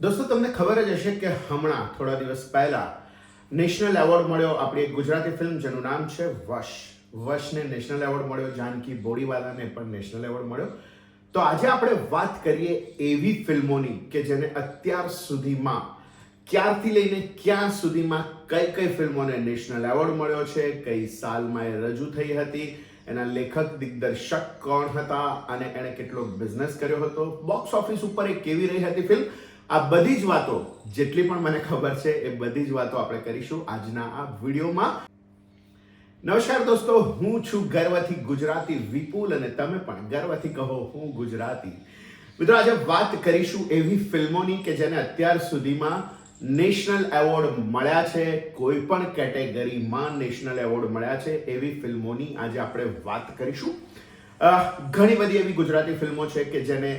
દોસ્તો, તમને ખબર જ હશે કે હમણાં, થોડા દિવસ પહેલા, નેશનલ એવોર્ડ મળ્યો આપણી એક ગુજરાતી ફિલ્મ, જેનું નામ છે વશ. વશને નેશનલ એવોર્ડ મળ્યો, જાનકી બોડીવાલાને પણ નેશનલ એવોર્ડ મળ્યો. તો આજે આપણે વાત કરીએ એવી ફિલ્મોની કે જેને અત્યાર સુધીમાં, ક્યારથી લઈને ક્યાં સુધીમાં કઈ કઈ ફિલ્મોને નેશનલ એવોર્ડ મળ્યો છે, કઈ સાલમાં એ રજૂ થઈ હતી, એના લેખક, દિગ્દર્શક કોણ હતા, અને એણે કેટલો બિઝનેસ કર્યો હતો બોક્સ ઓફિસ ઉપર એ કેવી રહી હતી ફિલ્મ આ બધી જ વાતો જેટલી પણ મને ખબર છે, એ બધી જ વાતો આપણે કરીશું આજના આ વિડીયોમાં. નમસ્કાર દોસ્તો, હું છું ગર્વથી ગુજરાતી વિપુલ અને તમે પણ ગર્વથી કહો, હું ગુજરાતી. મિત્રો, આજે વાત કરીશું એવી ફિલ્મોની કે જેને અત્યાર સુધીમાં નેશનલ એવોર્ડ મળ્યા છે, કોઈ પણ કેટેગરીમાં નેશનલ એવોર્ડ મળ્યા છે, એવી ફિલ્મોની આજે આપણે વાત કરીશું. ઘણી બધી એવી ગુજરાતી ફિલ્મો છે કે જેને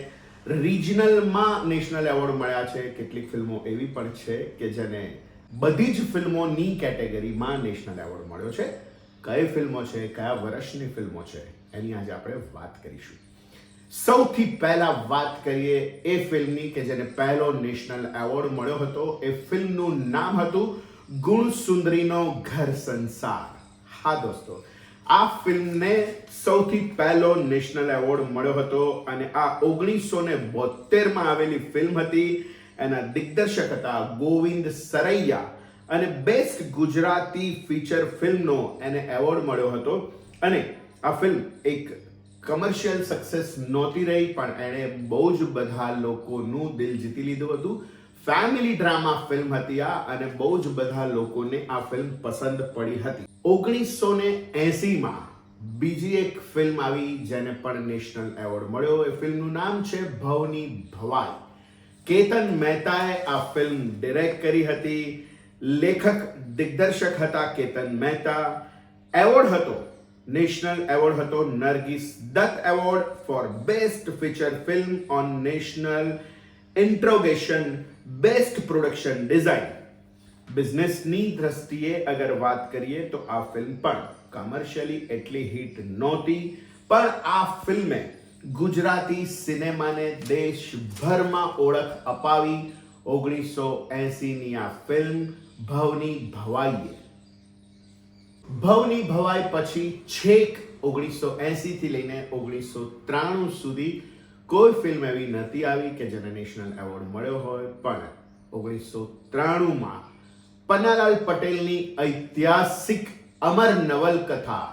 રિજનલમાં નેશનલ એવોર્ડ મળ્યા છે. કેટલીક ફિલ્મો એવી પણ છે કે જેને બધી જ ફિલ્મોની કેટેગરીમાં નેશનલ એવોર્ડ મળ્યો છે. કઈ ફિલ્મો છે? કયા વર્ષની ફિલ્મો છે? એની આજે આપણે વાત કરીશું. સૌથી પહેલા વાત કરીએ એ ફિલ્મની કે જેને પહેલો નેશનલ એવોર્ડ મળ્યો હતો. એ ફિલ્મનું નામ હતું ગુણ સુંદરીનો ઘર સંસાર. હા દોસ્તો આ ફિલ્મને સૌથી પહેલો નેશનલ એવોર્ડ મળ્યો હતો અને આ ઓગણીસો ને બોતેરમાં આવેલી ફિલ્મ હતી. એના દિગ્દર્શક હતા ગોવિંદ સરૈયા અને બેસ્ટ ગુજરાતી ફીચર ફિલ્મનો એને એવોર્ડ મળ્યો હતો. અને આ ફિલ્મ એક કમર્શિયલ સક્સેસ નહોતી રહી, પણ એણે બહુ જ બધા લોકોનું દિલ જીતી લીધું હતું. ફેમિલી ડ્રામા ફિલ્મ હતી આ અને બહુ જ બધા લોકોને આ ફિલ્મ પસંદ પડી હતી. ઓગણીસો ને એસીમાં બીજી એક ફિલ્મ આવી જેને પણ નેશનલ એવોર્ડ મળ્યો. એ ફિલ્મનું નામ છે ભવની ભવાઈ. કેતન મહેતાએ આ ફિલ્મ ડિરેક્ટ કરી હતી. લેખક, દિગ્દર્શક હતા કેતન મહેતા. એવોર્ડ હતો. નેશનલ એવોર્ડ હતો Nargis Dutt award for best feature film on national integration best production design બિઝનેસની દ્રષ્ટિએ અગર વાત કરીએ તો આ ફિલ્મ પણ કમર્શિયલી એટલી હિટ નહોતી, પણ આ ફિલ્મે ગુજરાતી સિનેમાને દેશભરમાં ઓળખ અપાવી. ઓગણીસો એસીની આ ફિલ્મ ભવની ભવાઈએ. ભવની ભવાઈ પછી છેક ઓગણીસો એસીથી લઈને ઓગણીસો ત્રાણું સુધી કોઈ ફિલ્મ એવી નથી આવી કે જેને નેશનલ એવોર્ડ મળ્યો હોય, પણ ઓગણીસો ત્રાણુંમાં પન્નાલાલ પટેલની ઐતિહાસિક અમર નવલકથા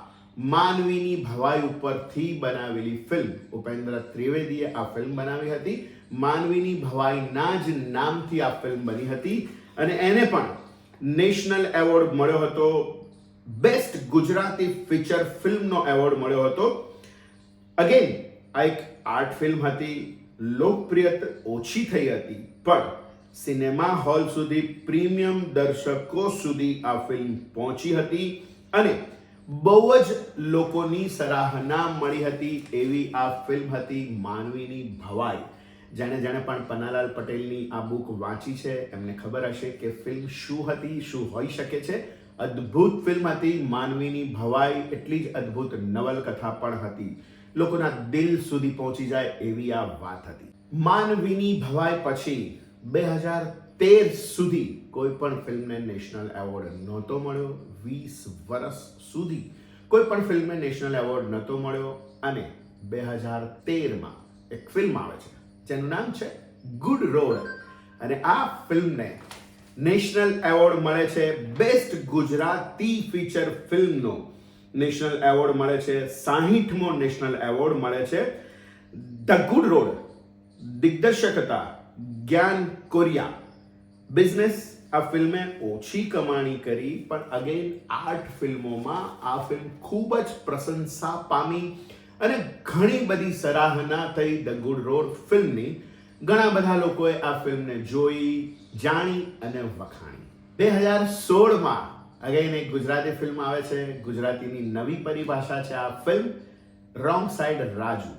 માનવીની ભવાઈ ઉપરથી બનાવેલી ફિલ્મ ઉપેન્દ્ર ત્રિવેદીએ આ ફિલ્મ બનાવી હતી. માનવીની ભવાઈના જ નામથી આ ફિલ્મ બની હતી અને એને પણ નેશનલ એવોર્ડ મળ્યો હતો. બેસ્ટ ગુજરાતી ફીચર ફિલ્મનો એવોર્ડ મળ્યો હતો. અગેન આ એક આર્ટ ફિલ્મ હતી, લોકપ્રિયતા ઓછી થઈ હતી, પણ સિનેમા હોલ સુધી પ્રીમિયમ દર્શકો સુધી આ ફિલ્મ પહોંચી હતી અને બહુ જ લોકોની સરાહના મળી હતી એવી આ ફિલ્મ હતી માનવીની ભવાઈ. જેણે જેણે પણ પન્નાલાલ પટેલની આ બુક વાંચી છે, એમને ખબર હશે કે ફિલ્મ શું હતી, શું હોઈ શકે છે. અદ્ભુત ફિલ્મ હતી, માનવીની ભવાઈ, એટલી જ અદ્ભુત નવલકથા પણ હતી. લોકોના દિલ સુધી પહોંચી જાય એવી આ વાત હતી. માનવીની ભવાઈ પછી બે હજાર તેર સુધી કોઈ પણ ફિલ્મને નેશનલ એવોર્ડ નહોતો મળ્યો. વીસ વર્ષ સુધી કોઈ પણ ફિલ્મને નેશનલ એવોર્ડ નહોતો મળ્યો અને બે હજાર તેરમાં એક ફિલ્મ આવે છે, જેનું નામ છે ગુડ રોડ અને આ ફિલ્મને નેશનલ એવોર્ડ મળે છે. બેસ્ટ ગુજરાતી ફીચર ફિલ્મનો નેશનલ એવોર્ડ મળે છે. સાહીઠમો નેશનલ એવોર્ડ મળે છે. ધ ગુડ રોડ, દિગ્દર્શકતા, જ્ઞાન કોરિયા. બિઝનેસ, આ ફિલ્મે ઓછી કમાણી કરી, પણ અગેન આર્ટ ફિલ્મોમાં આ ફિલ્મ ખૂબ જ પ્રશંસા પામી અને ઘણી બધી સરાહના થઈ ધ ગુડ રોડ ફિલ્મની. ઘણા બધા લોકોએ આ ફિલ્મને જોઈ, જાણી અને વખાણી. બે હજાર સોળમાં અગેન એક ગુજરાતી ફિલ્મ આવે છે, ગુજરાતીની નવી પરિભાષા છે આ film wrong side Raju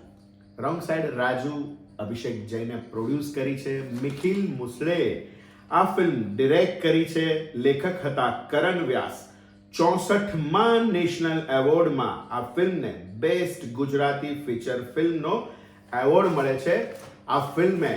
wrong side Raju Abhishek જૈને produce કરી છે. મિખિલ મુસળે આ ફિલ્મ ડિરેક્ટ કરી છે. લેખક હતા કરણ વ્યાસ. ચોસઠમાં નેશનલ એવોર્ડમાં આ ફિલ્મને બેસ્ટ ગુજરાતી ફીચર ફિલ્મનો એવોર્ડ મળે છે. આ ફિલ્મે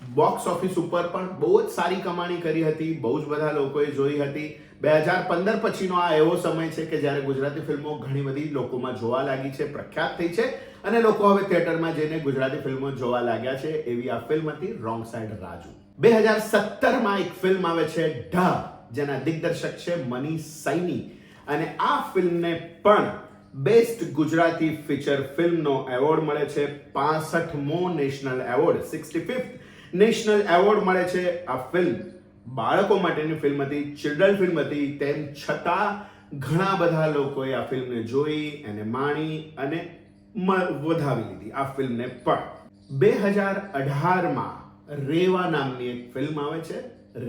બોક્સ ઓફિસ ઉપર પણ બહુ જ સારી કમાણી કરી હતી, બહુ જ બધા લોકોએ જોઈ હતી. બે હજાર પંદર પછીનો આ એવો સમય છે કે જ્યારે ગુજરાતી ફિલ્મો ઘણી બધી લોકોમાં જોવા લાગી છે, પ્રખ્યાત થઈ છે અને લોકો હવે થિયેટરમાં જઈને ગુજરાતી ફિલ્મો જોવા લાગ્યા છે એવી આ ફિલ્મ હતી રોંગ સાઈડ રાજુ. બે હજાર સત્તરમાં એક ફિલ્મ આવે છે ઢ જેના દિગ્દર્શક છે મની સૈની. અને આ ફિલ્મને પણ બેસ્ટ ગુજરાતી ફીચર ફિલ્મનો એવોર્ડ મળે છે, પાસઠમો national award sixty fifth national award મળે છે આ ફિલ્મ. બાળકો માટેની ફિલ્મ હતી, ચિલ્ડ્રન ફિલ્મ હતી, તેમ છતાં ઘણા બધા લોકોએ આ ફિલ્મને જોઈ, એને માણી અને વધાવી લીધી આ ફિલ્મને પણ. બે હજાર અઢારમાં રેવા નામની એક ફિલ્મ આવે છે,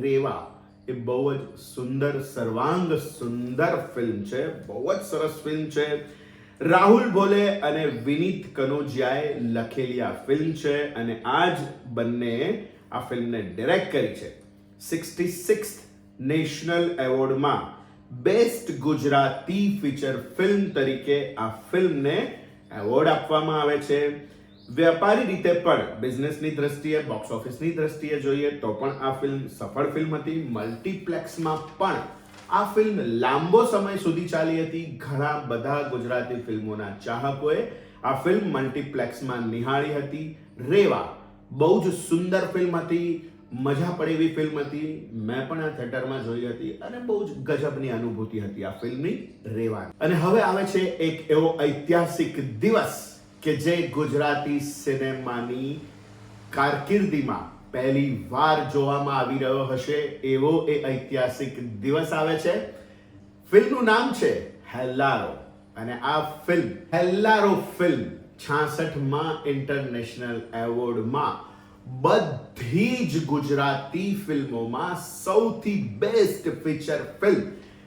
રેવા. એ બહુ જ સુંદર સર્વાંગ સુંદર ફિલ્મ છે, બહુ જ સરસ ફિલ્મ છે. રાહુલ ભોલે અને વિનીત કનોજિયાએ લખેલી આ ફિલ્મ છે અને આ જ બંને આ ફિલ્મને ડિરેક્ટ કરી છે. સિક્સટી સિક્સ નેશનલ એવોર્ડમાં બેસ્ટ ગુજરાતી ફીચર ફિલ્મ તરીકે આ ફિલ્મને એવોર્ડ આપવામાં આવે છે. વ્યાપારી રીતે પણ બિઝનેસની દ્રષ્ટિએ, બોક્સ ઓફિસની દ્રષ્ટિએ જોઈએ તો પણ આ ફિલ્મ સફળ ફિલ્મ હતી. મલ્ટીપ્લેક્સમાં પણ આ ફિલ્મ લાંબો સમય સુધી ચાલી હતી. ઘણા બધા ગુજરાતી ફિલ્મોના ચાહકોએ આ ફિલ્મ મલ્ટીપ્લેક્સમાં નિહાળી હતી. રેવા, બહુ જ સુંદર ફિલ્મ હતી. મજા પડે એવી ફિલ્મ હતી. મેં પણ આ થિયેટરમાં જોઈ હતી અને બહુ જ ગજબની અનુભૂતિ હતી આ ફિલ્મની રેવાની. અને હવે આવે છે એક એવો ઐતિહાસિક દિવસ કે જે ગુજરાતી સિનેમાની કારકિર્દીમાં પહેલી વાર જોવામાં આવી રહ્યો હશે એવો એ ઐતિહાસિક દિવસ આવે છે. ફિલ્મનું નામ છે હેલ્લારો અને આ ફિલ્મ હેલ્લારો ફિલ્મ છાસઠમાં ઇન્ટરનેશનલ એવોર્ડમાં બધી જ ગુજરાતી ફિલ્મોમાં સૌથી બેસ્ટ ફીચર ફિલ્મ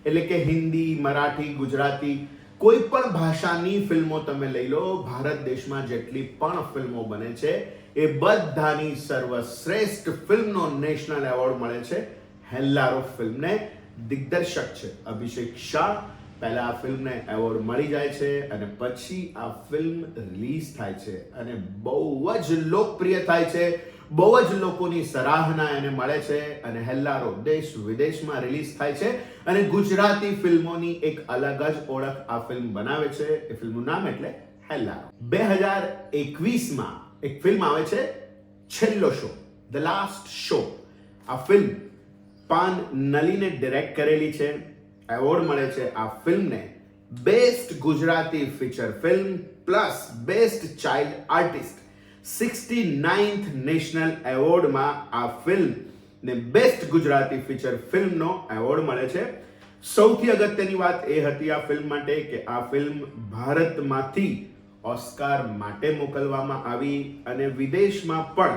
એટલે કે હિન્દી, મરાઠી, ગુજરાતી કોઈ પણ ભાષાની ફિલ્મો તમે લઈ લો. ભારત દેશમાં જેટલી પણ ફિલ્મો બને છે એ બધાની સર્વશ્રેષ્ઠ ફિલ્મનો નેશનલ એવોર્ડ મળે છે. હેલ્લારો ફિલ્મને દિગ્દર્શક છે અભિષેક શાહ. પહેલા આ ફિલ્મને એવોર્ડ મળી જાય છે અને પછી આ ફિલ્મ રિલીઝ થાય છે અને બહુ જ લોકપ્રિય થાય છે. બહુ જ લોકોની સરાહના એને મળે છે અને હેલ્લારો દેશ વિદેશમાં રિલીઝ થાય છે અને ગુજરાતી ફિલ્મોની એક અલગ જ ઓળખ આ ફિલ્મ બનાવે છે. એ ફિલ્મનું નામ એટલે હેલ્લારો. બે હજાર એકવીસમાં એક ફિલ્મ આવે છે, Chhello Show the last show આ ફિલ્મ પાન નલીને ડિરેક્ટ કરેલી છે એવોર્ડ મળે છે આ ફિલ્મને best Gujarati feature film plus best child artist sixty ninth national એવોર્ડમાં આ ફિલ્મ ને બેસ્ટ ગુજરાતી ફીચર ફિલ્મનો એવોર્ડ મળે છે. સૌથી અગત્યની વાત એ હતી આ ફિલ્મ માટે કે આ ફિલ્મ ભારતમાંથી ઓસ્કાર માટે મોકલવામાં આવી અને વિદેશમાં પણ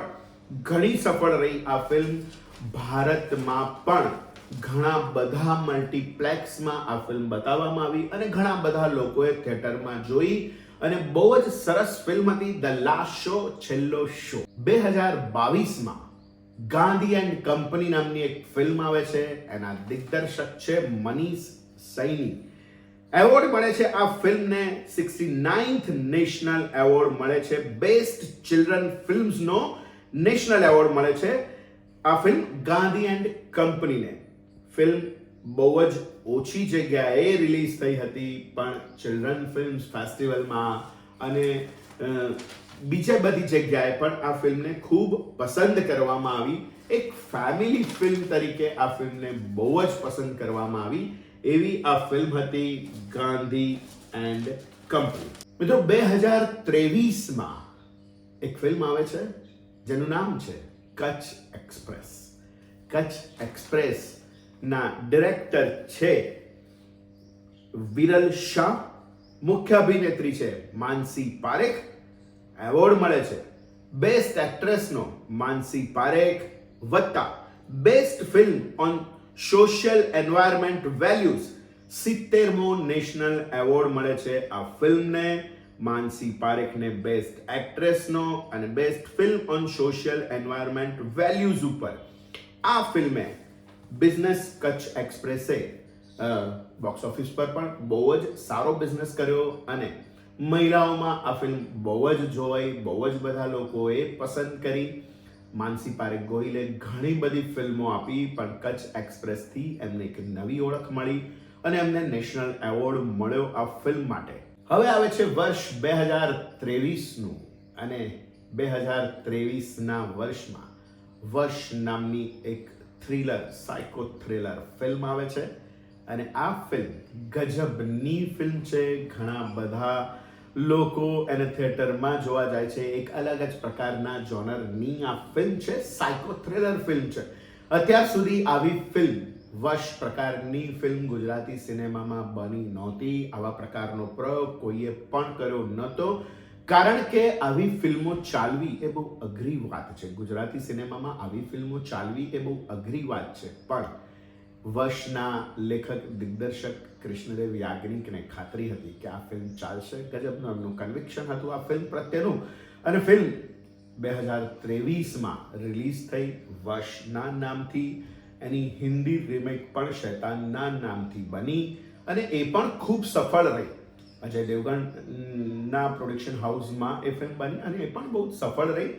ઘણી સફળ રહી આ ફિલ્મ. ભારતમાં પણ ઘણા બધા મલ્ટીપ્લેક્સમાં આ ફિલ્મ બતાવવામાં આવી અને ઘણા બધા લોકોએ થિયેટરમાં જોઈ અને બહુ જ સરસ ફિલ્મ હતી the last show, Chhello Show. બે હજાર બાવીસમાં ગાંધી એન્ડ કંપની નામની એક ફિલ્મ આવે છે. એના દિગ્દર્શક છે મનીષ સૈની. એવોર્ડ મળે છે આ ફિલ્મને સિક્સટી નાઇન્થ નેશનલ એવોર્ડ મળે છે. બેસ્ટ ચિલ્ડ્રન ફિલ્મ્સનો નેશનલ એવોર્ડ મળે છે. આ ફિલ્મ ગાંધી એન્ડ કંપનીને. ફિલ્મ બહુ જ ઓછી જગ્યાએ રિલીઝ થઈ હતી, પણ ચિલ્ડ્રન ફિલ્મ્સ ફેસ્ટિવલમાં અને બીજે બધી જગ્યાએ પણ આ ફિલ્મને ખૂબ પસંદ કરવામાં આવી. એક ફેમિલી ફિલ્મ તરીકે આ ફિલ્મને બહુ જ પસંદ કરવામાં આવી. એવી આ ફિલ્મ હતી ગાંધી એન્ડ કંપની. મિત્રો, બે હજાર ત્રેવીસમાં એક ફિલ્મ આવે છે, જેનું નામ છે કચ્છ એક્સપ્રેસ. કચ્છ એક્સપ્રેસ ના ડિરેક્ટર છે વિરલ શાહ. મુખ્ય અભિનેત્રી છે માનસી પારેખ. એવોર્ડ મળે છે બેસ્ટ એક્ટ્રેસનો માનસી પારેખ વત્તા best film on social environment values સિત્તેરમો national award મળે છે આ ફિલ્મને. માનસી પારેખને બેસ્ટ એક્ટ્રેસનો અને best film on social environment values ઉપર. આ ફિલ્મે બિઝનેસ કચ્છ એક્સપ્રેસે બોક્સ ઓફિસ પર પણ બહુ જ સારો બિઝનેસ કર્યો અને મહિલાઓમાં આ ફિલ્મ બહુ જ જોવાઈ, બહુ જ બધા લોકોએ પસંદ કરી. માનસી પારેખ ગોહિલે ઘણી બધી ફિલ્મો આપી, પણ કચ્છ એક્સપ્રેસથી એમને એક નવી ઓળખ મળી અને એમને નેશનલ એવોર્ડ મળ્યો આ ફિલ્મ માટે. હવે આવે છે વર્ષ બે હજાર ત્રેવીસનું અને બે હજાર ત્રેવીસના વર્ષમાં વર્ષ નામની એક થ્રિલર સાયકો થ્રિલર ફિલ્મ આવે છે. અને આ ફિલ્મ ગજબની ફિલ્મ છે. ઘણા બધા લોકો એને થિયેટરમાં જોવા જાય છે. એક અલગ જ પ્રકારના જોનરની આ ફિલ્મ છે. સાયકો થ્રિલર ફિલ્મ છે. અત્યાર સુધી આવી ફિલ્મ વશ પ્રકારની ફિલ્મ ગુજરાતી સિનેમામાં બની નહોતી. આવા પ્રકારનો પ્રયોગ કોઈએ પણ કર્યો નહોતો. કારણ કે આવી ફિલ્મો ચાલવી એ બહુ અઘરી વાત છે. ગુજરાતી સિનેમામાં આવી ફિલ્મો ચાલવી એ બહુ અઘરી વાત છે. પણ વશના લેખક, દિગ્દર્શક કૃષ્ણદેવ યાજ્ઞિકને ખાતરી હતી કે આ ફિલ્મ ચાલશે. ગજબનું એમનું કન્વિક્શન હતું આ ફિલ્મ પ્રત્યેનું. અને ફિલ્મ બે હજાર ત્રેવીસમાં રિલીઝ થઈ. વશના નામથી. એની હિન્દી રિમેક પણ શૈતાનના નામથી બની અને એ પણ ખૂબ સફળ રહી. અજય દેવગણના પ્રોડક્શન હાઉસમાં એ ફિલ્મ બની અને એ પણ બહુ સફળ રહી.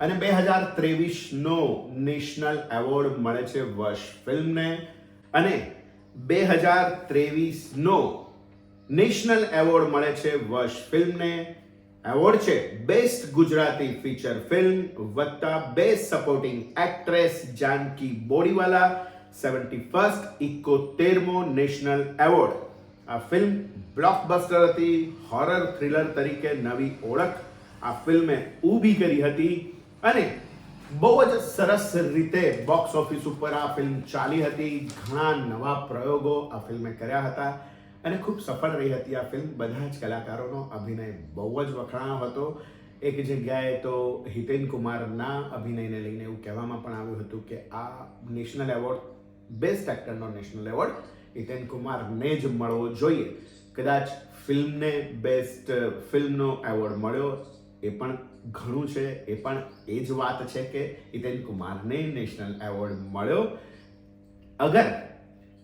અને બે હજાર ત્રેવીસનો નેશનલ એવોર્ડ મળે છે વર્ષ ફિલ્મને અને બે હજાર ત્રેવીસનો નેશનલ એવોર્ડ મળે છે વર્ષ ફિલ્મને. એવોર્ડ છે બેસ્ટ ગુજરાતી ફીચર ફિલ્મ વત્તા best supporting actress Janki Bodiwala seventy first ઇકોતેરમો national award. આ ફિલ્મ બ્લોકબસ્ટર હતી હોરર થ્રિલર તરીકે નવી ઓળખ આ ફિલ્મે ઊભી કરી હતી અને બહુ જ સરસ રીતે બોક્સ ઓફિસ ઉપર આ ફિલ્મ ચાલી હતી. ઘણા નવા પ્રયોગો આ ફિલ્મે કર્યા હતા અને ખૂબ સફળ રહી હતી આ ફિલ્મ બધા જ કલાકારોનો અભિનય બહુ જ વખણાયો હતો. એક જગ્યાએ તો હિતેન કુમારના અભિનયને લઈને એવું કહેવામાં પણ આવ્યું હતું કે આ નેશનલ એવોર્ડ બેસ્ટ એક્ટરનો નેશનલ એવોર્ડ હિતેન કુમારને જ મળવો જોઈએ. કદાચ ફિલ્મને બેસ્ટ ફિલ્મનો એવોર્ડ મળ્યો એ પણ ઘણું છે એ પણ એ જ વાત છે કે હિતેન કુમારને નેશનલ એવોર્ડ મળ્યો. અગર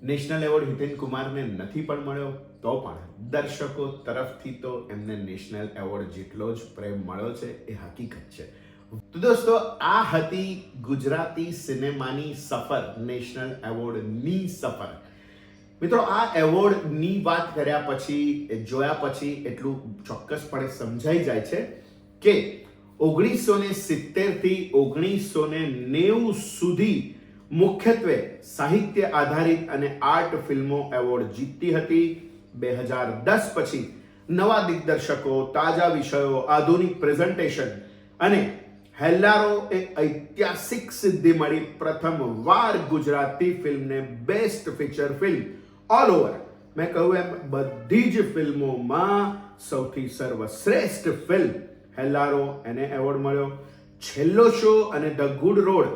નેશનલ એવોર્ડ હિતેન કુમારને નથી પણ મળ્યો, તો પણ દર્શકો તરફથી તો એમને નેશનલ એવોર્ડ જેટલો જ પ્રેમ મળ્યો છે એ હકીકત છે. તો દોસ્તો, આ હતી ગુજરાતી સિનેમાની સફર, નેશનલ એવોર્ડની સફર. મિત્રો, આ એવોર્ડની વાત કર્યા પછી, જોયા પછી એટલું ચોક્કસપણે સમજાઈ જાય છે કે ઓગણીસો ને સિત્તેરથી ઓગણીસો ને નેવું સુધી મુખ્યત્વે સાહિત્ય આધારિત અને આર્ટ ફિલ્મો એવોર્ડ જીતતી હતી. બે હજાર દસ પછી નવા દિગ્દર્શકો, તાજા વિષયો, આધુનિક પ્રેઝન્ટેશન અને હેલ્લારો એ ઐતિહાસિક સિદ્ધિ મળી. પ્રથમ વાર ગુજરાતી ફિલ્મને best feature film all over. મેં કહ્યું એમ, બધી જ ફિલ્મોમાં સૌથી સર્વશ્રેષ્ઠ ફિલ્મ હેલ્લારો એને એવોર્ડ મળ્યો. છેલ્લો શો અને ધ ગુડ રોડ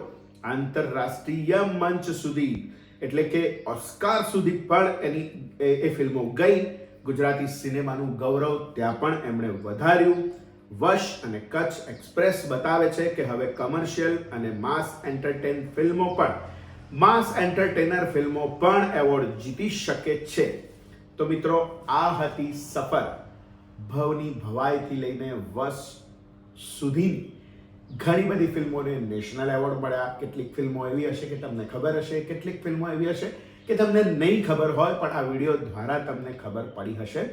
આંતરરાષ્ટ્રીય મંચ સુધી, એટલે કે ઓસ્કાર સુધી પણ એની એ- ફિલ્મો ગઈ. ગુજરાતી સિનેમાનું ગૌરવ ત્યાં પણ એમણે વધાર્યું. વશ અને કચ્છ એક્સપ્રેસ બતાવે છે કે હવે કમર્શિયલ અને માસ એન્ટરટેન ફિલ્મો પણ, માસ એન્ટરટેનર ફિલ્મો પણ એવોર્ડ જીતી શકે છે. તો મિત્રો, આ હતી સફર. ભવની ભવાઈથી લઈને વસ સુધીની ઘણી બધી ફિલ્મોને નેશનલ એવોર્ડ મળ્યા. કેટલીક ફિલ્મો એવી હશે કે તમને ખબર હશે, કેટલીક ફિલ્મો એવી હશે કે તમને નહીં ખબર હોય, પણ આ વીડિયો દ્વારા તમને ખબર પડી હશે.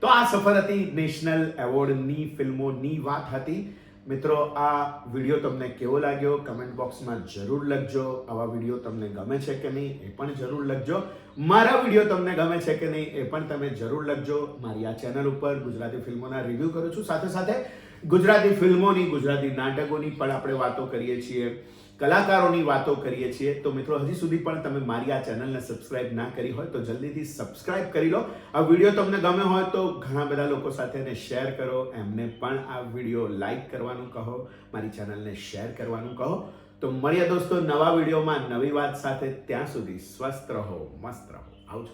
તો આ સફર હતી નેશનલ એવોર્ડની ફિલ્મોની વાત હતી. મિત્રો, આ વીડિયો તમને કેવો લાગ્યો? કમેન્ટ બોક્સમાં જરૂર લખજો. આવા વીડિયો તમને ગમે છે કે નહીં એ પણ જરૂર લખજો. મારા વીડિયો તમને ગમે છે કે નહીં એ પણ તમે જરૂર લખજો. મારી આ ચેનલ ઉપર ગુજરાતી ફિલ્મોના રિવ્યૂ કરું છું. સાથે સાથે ગુજરાતી ફિલ્મોની, ગુજરાતી નાટકોની પણ આપણે વાતો કરીએ છીએ, કલાકારોની વાતો કરીએ છીએ. તો મિત્રો, હજી સુધી પણ તમે મારી આ ચેનલને સબસ્ક્રાઇબ ના કરી હોય તો જલ્દીથી સબસ્ક્રાઇબ કરી લો. આ વીડિયો તમને ગમે હોય તો ઘણા બધા લોકો સાથે એને શેર કરો. એમને પણ આ વીડિયો લાઈક કરવાનું કહો, મારી ચેનલને શેર કરવાનું કહો. તો મળીએ દોસ્તો નવા વિડીયોમાં નવી વાત સાથે. ત્યાં સુધી સ્વસ્થ રહો, મસ્ત રહો. આવજો.